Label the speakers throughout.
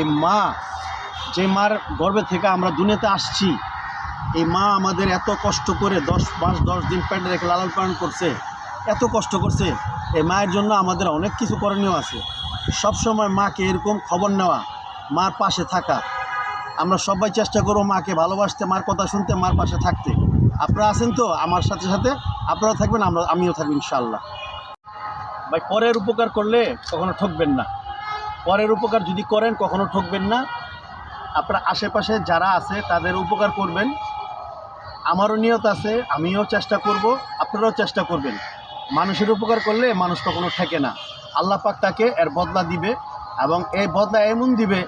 Speaker 1: এই মা, যে মার গর্ভে থেকে আমরা দুনিয়াতে আসছি, এই মা আমাদের এত কষ্ট করে দশ মাস দশ দিন পেটে রেখে লালন পালন করছে, এত কষ্ট করছে, এই মায়ের জন্য আমাদের অনেক কিছু করণীয় আছে। সব সময় মাকে এরকম খবর নেওয়া, মার পাশে থাকা। আমরা সবাই চেষ্টা করব মাকে ভালোবাসতে, মার কথা শুনতে, মার পাশে থাকতে। আপনারা আছেন তো আমার সাথে সাথে? আপনারাও থাকবেন, আমরা, আমিও থাকব ইনশাল্লাহ ভাই, পরের উপকার করলে কখনো ঠকবেন না। পরের উপকার যদি করেন, কখনো ঠকবেন না। আপনার আশেপাশে যারা আছে, তাদের উপকার করবেন। আমারও নিয়ত আছে, আমিও চেষ্টা করব, আপনারাও চেষ্টা করবেন। মানুষের উপকার করলে মানুষ কখনো ঠেকে না। আল্লাহ পাক তাকে এর বদলা দিবে এবং এই বদলা এমন দিবে,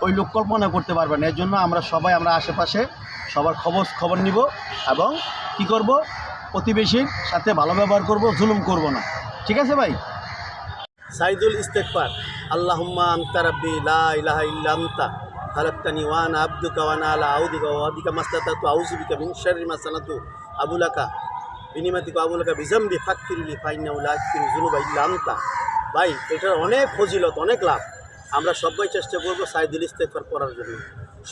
Speaker 1: ওই লোক কল্পনা করতে পারবে না। এর জন্য আমরা সবাই, আমরা আশেপাশে সবার খবর খবর নিব এবং কি করব? প্রতিবেশীর সাথে ভালো ব্যবহার করব, জুলুম করব না। ঠিক আছে ভাই? সাইদুল ইস্তেকবার, আল্লাহুম্মা আনতা রাব্বি, লা ইলাহা ইল্লা আনতা, খালাকতানি ওয়া আনা আবদুকা ওয়া আনা আলা আউদিকা ওয়া ওয়াদিকা মাস্তাতাতু, আউযু বিকা মিন শাররি মা সানাতু, আবুলাকা, বিনিমাতিকা আবুলাকা বিজামবি ফাকফিরলি ফাইন্নাহু লা ইয়াগফিরু যুনুবা ইল্লা আনতা। ভাই, এটার অনেক ফজিলত, অনেক লাভ। আমরা সবাই চেষ্টা করব সাইদুল ইস্তেকবার করার জন্য।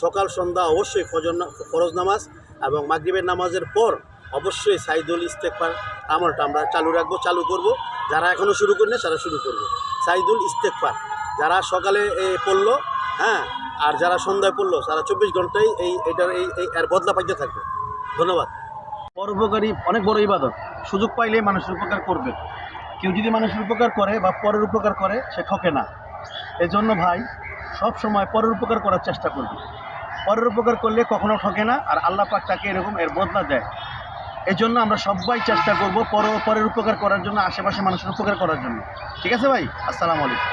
Speaker 1: সকাল, সন্ধ্যা অবশ্যই ফজর ফরজ নামাজ এবং মাগরিবের নামাজের পর অবশ্যই সাইদুল ইস্তেকবার আমলটা আমরা চালু রাখব, চালু করব। যারা এখনও শুরু করেনি, তারা শুরু করব। সাইদুল ইস্তেকবার। যারা সকালে পড়ল হ্যাঁ আর যারা সন্ধ্যায় পড়ল, তারা চব্বিশ ঘন্টায় এই, এটার, এই এর বদলা পাইতে থাকবে। ধন্যবাদ। পরোপকারী অনেক বড় ইবাদত। সুযোগ পাইলেই মানুষের উপকার করবে। কেউ যদি মানুষের উপকার করে বা পরের উপকার করে, সে ঠকে না। এজন্য ভাই, সব সময় পরের উপকার করার চেষ্টা করবে। পরের উপকার করলে কখনো ঠকে না, আর আল্লাহ পাক তাকে এরকম এর বদলা দেয়। এজন্য আমরা সবাই চেষ্টা করব পর পরের উপকার করার জন্য আশেপাশে মানুষের উপকার করার জন্য। ঠিক আছে ভাই? আসসালামু আলাইকুম।